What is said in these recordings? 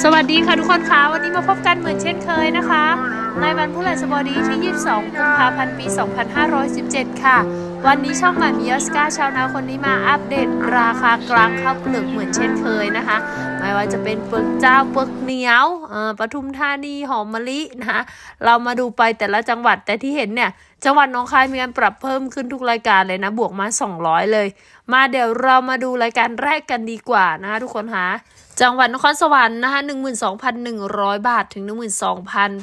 สวัสดีค่ะทุกคนคะวันนี้มาพบกันเหมือนเช่นเคยนะคะ ในวันพฤหัสบดีที่ 22 กุมภาพันธ์ปี 2517 ค่ะ วันนี้ช่องใหม่มีออสกาชาวนาคนนี้มาอัปเดตราคากลางข้าวเปลือกเหมือนเช่นเคยนะคะ ไม่ว่าจะเป็นเปลือกเจ้าเปลือกเหนียวอ่อปทุมธานีหอมมะลินะคะเรามาดูไปแต่ละจังหวัดแต่ที่เห็นเนี่ย จังหวัดน้องคายมีการปรับเพิ่มขึ้นทุกรายการเลยนะ บวกมา 200 เลย มาเดี๋ยวเรามาดูรายการแรกกันดีกว่านะคะทุกคนคะจังหวัดนครสวรรค์นะคะ12,100 บาทถึง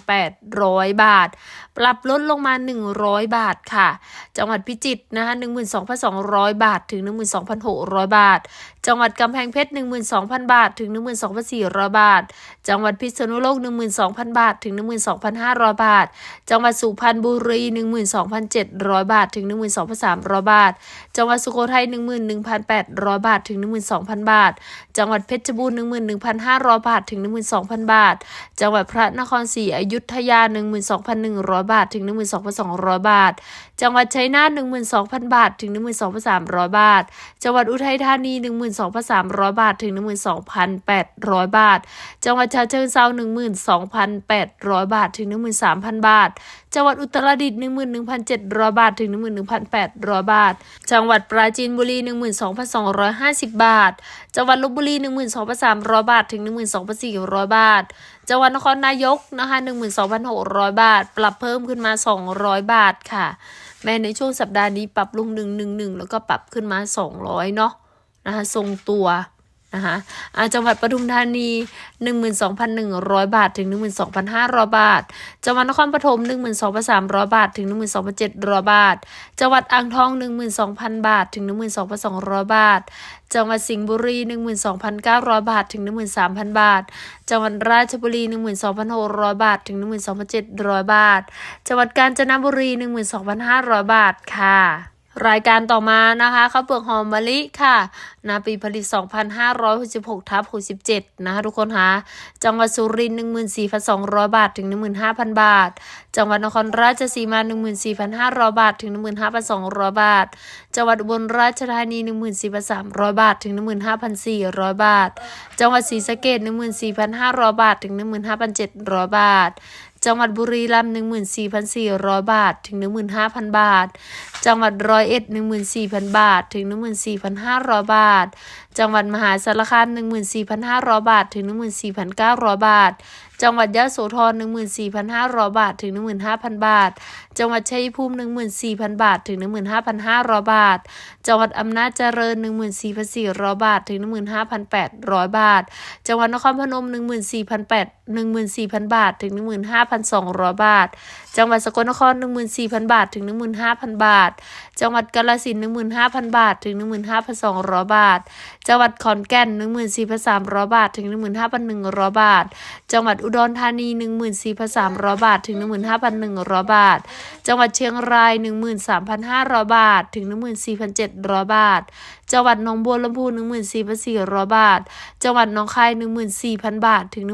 12,800 บาท ปรับลดลงมา 100 บาทค่ะ จังหวัดพิจิตรนะคะ12,200 บาทถึง 12,600 บาทจังหวัดกำแพงเพชร 12,000 บาท ถึง 12,400 บาท จังหวัดพิษณุโลก 12,000 บาท ถึง 12,500 บาท จังหวัดสุพรรณบุรี 12,700 บาท ถึง 12,300 บาท จังหวัดสุโขทัย 11,800 บาท ถึง 12,000 บาท จังหวัดเพชรบูรณ์ 11,500 บาท ถึง 12,000 บาท จังหวัดพระนครศรีอยุธยา 12,100 บาท ถึง 12,200 บาท จังหวัดชัยนาท 12,000 บาท ถึง 12,300 บาท จังหวัดอุทัยธานี 1 12,300 บาท ถึง 12,800 บาท จังหวัดฉะเชิงเทรา12,800 บาท ถึง 13,000 บาท จังหวัดอุตรดิตถ์11,700 บาท ถึง 11,800 บาท จังหวัดปราจีนบุรี 12,250 บาท จังหวัดลบบุรี 12,300 บาท ถึง 12,400 บาทจังหวัดนครนายกนะคะ12,600 บาท ปรับเพิ่มขึ้นมา 200 บาทค่ะ แม้ในช่วงสัปดาห์นี้ปรับลง 111 แล้วก็ปรับขึ้นมา 200 เนาะ นะคะทรงตัวนะคะจังหวัดปทุมธานี 12,100 บาท ถึง 12,500 บาท จังหวัดนครปฐม12,300 บาท ถึง 12,700 บาท จังหวัดอ่างทอง 12,000 บาท ถึง 12,200 บาท จังหวัดสิงห์บุรี 12,900 บาท ถึง 13,000 บาท จังหวัดราชบุรี 12,600 บาท ถึง 12,700 บาท จังหวัดกาญจนบุรี 12,500 บาท ค่ะ รายการต่อมานะคะข้าวเปลือกหอมมะลิค่ะ นาปีผลิต 2,566ทับ67 นะคะทุกคนคะจังหวัดสุรินทร์14,200 บาท ถึง 15,000 บาท จังหวัดนครราชสีมา 14,500 บาท ถึง 15,200 บาท จังหวัดอุบลราชธานี 14,300 บาท ถึง 15,400 บาท จังหวัดศรีสะเกษ14,500 บาท ถึง 15,700 บาท จังหวัดบุรีรัมย์14,400 บาท ถึง 15,000 บาท จังหวัดร้อยเอ็ด14,000 บาท ถึง 14,500 บาท จังหวัดมหาสารคาม 14,500 บาท ถึง 14,900 บาท จังหวัดยะโสธร 14,500 บาท ถึง 15,000 บาท จังหวัดชัยภูมิ 14,000 บาท ถึง 15,500 บาท จังหวัดอำนาจเจริญ 14,400 บาท ถึง 15,800 บาท จังหวัดนครพนม 14,800 14,000 บาท ถึง 15,200 บาทจังหวัดสกลนคร 14,000 บาท ถึง 15,000 บาท จังหวัดกาฬสินธุ์15,000 บาท ถึง 15,200 บาท จังหวัดขอนแก่น 14,300 บาท ถึง 15,100 บาท จังหวัดอุดรธานี 14,300 บาท ถึง 15,100 บาท จังหวัดเชียงราย 13,500 บาท ถึง 14,700 บาท จังหวัดหนองบัวลำพู 14,400 บาท จังหวัดหนองคาย 14,000 บาท ถึง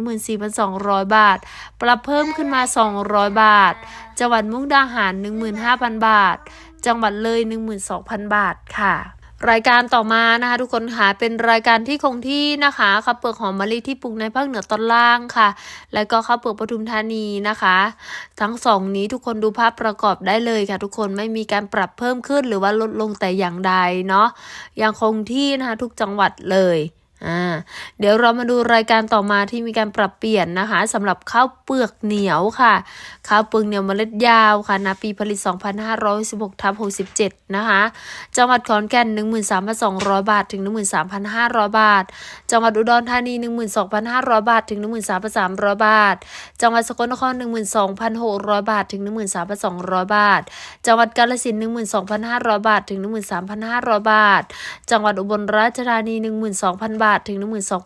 14,200 บาท ปรับเพิ่มขึ้นมา 200 บาท จังหวัดมุกดาหาร 15,000 บาท จังหวัดเลย 12,000 บาทค่ะ รายการต่อมานะคะทุกคนค่ะเป็นรายการที่คงที่นะคะข้าวเปลือกหอมมะลิที่ปลูกในภาคเหนือตอนล่างค่ะ แล้วก็ข้าวเปลือกปทุมธานีนะคะ ทั้งสองนี้ทุกคนดูภาพประกอบได้เลยค่ะ ทุกคนไม่มีการปรับเพิ่มขึ้นหรือว่าลดลงแต่อย่างใดเนาะยังคงที่นะคะทุกจังหวัดเลย อ่าเดี๋ยวเรามาดูรายการต่อมาที่มีการปรับเปลี่ยนนะคะสำหรับข้าวเปลือกเหนียวค่ะ ข้าวเปลือกเหนียวเมล็ดยาวค่ะนาปีผลิต 2516ทับ67 นะคะ จังหวัดขอนแก่น 13,200 บาทถึง 13,500 บาท จังหวัดอุดรธานี 12,500 บาทถึง 13,300 บาท จังหวัดสกลนคร 12,600 บาทถึง 13,200 บาท จังหวัดกาฬสินธุ์12,500 บาทถึง 13,500 บาท จังหวัดอุบลราชธานี 12,000 บาททถึง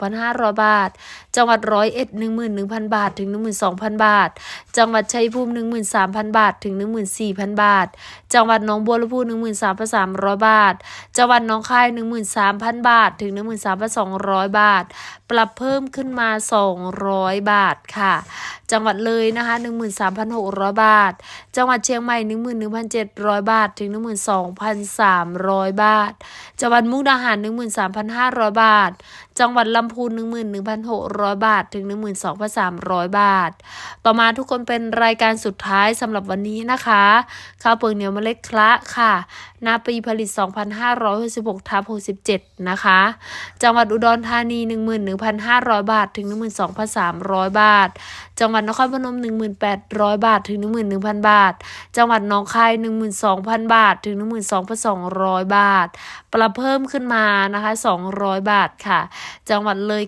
12,500 บาท จังหวัดร้อยเอ็ด11,000 บาทถึง 12,000 บาท จังหวัดชัยภูมิ 13,000 บาทถึง 14,000 บาท จังหวัดหนองบัวลำพู 13,300 บาท จังหวัดหนองคาย 13,000 บาทถึง 13,200 บาท ปรับเพิ่มขึ้นมา 200 บาทค่ะ จังหวัดเลยนะคะ 13,600 บาท จังหวัดเชียงใหม่ 11,700 บาท ถึง 12,300 บาท จังหวัดมุกดาหาร 13,500 บาท จังหวัดลำพูน 11,600 บาท ถึง 12,300 บาท ต่อมาทุกคนเป็นรายการสุดท้ายสำหรับวันนี้นะคะข้าวเปลือกเหนียวเมล็ดคละค่ะ นาปีผลิต 2,566ทับ67 นะคะ จังหวัดอุดรธานี 11,500 บาท ถึง 12,300 บาท จังหวัดนครพนม 1,800 บาท ถึง 11,000 บาท จังหวัดหนองคาย 12,000 บาท ถึง 12,200 บาท ปรับเพิ่มขึ้นมานะคะ 200 บาทค่ะ จังหวัดเลย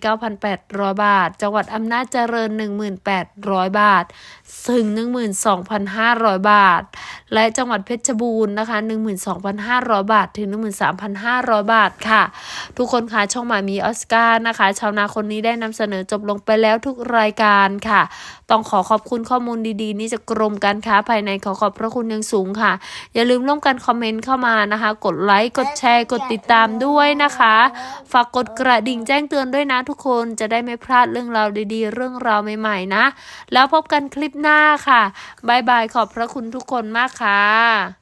9,800 บาท จังหวัดอำนาจเจริญ 1,800 บาท ถึง 12,500 บาท และจังหวัดเพชรบูรณ์นะคะ 12,500 บาท ถึง 13,500 บาทค่ะ ทุกคนคะช่องหมามีออสการ์นะคะ ชาวนาคนนี้ได้นำเสนอจบลงไปแล้วทุกรายการค่ะ ต้องขอขอบคุณข้อมูลดีๆ นี้จากกรมการค้าภายในขอขอบพระคุณอย่างสูงค่ะ อย่าลืมร่วมกันคอมเมนต์เข้ามานะคะ กดไลค์กดแชร์กดติดตามด้วยนะคะ ฝากกดกระดิ่งแจ้งเตือนด้วยนะทุกคนจะได้ไม่พลาดเรื่องราวดี ๆ เรื่องราวใหม่ๆนะ แล้วพบกันคลิปหน้าค่ะบายบายขอบพระคุณทุกคนมากค่ะ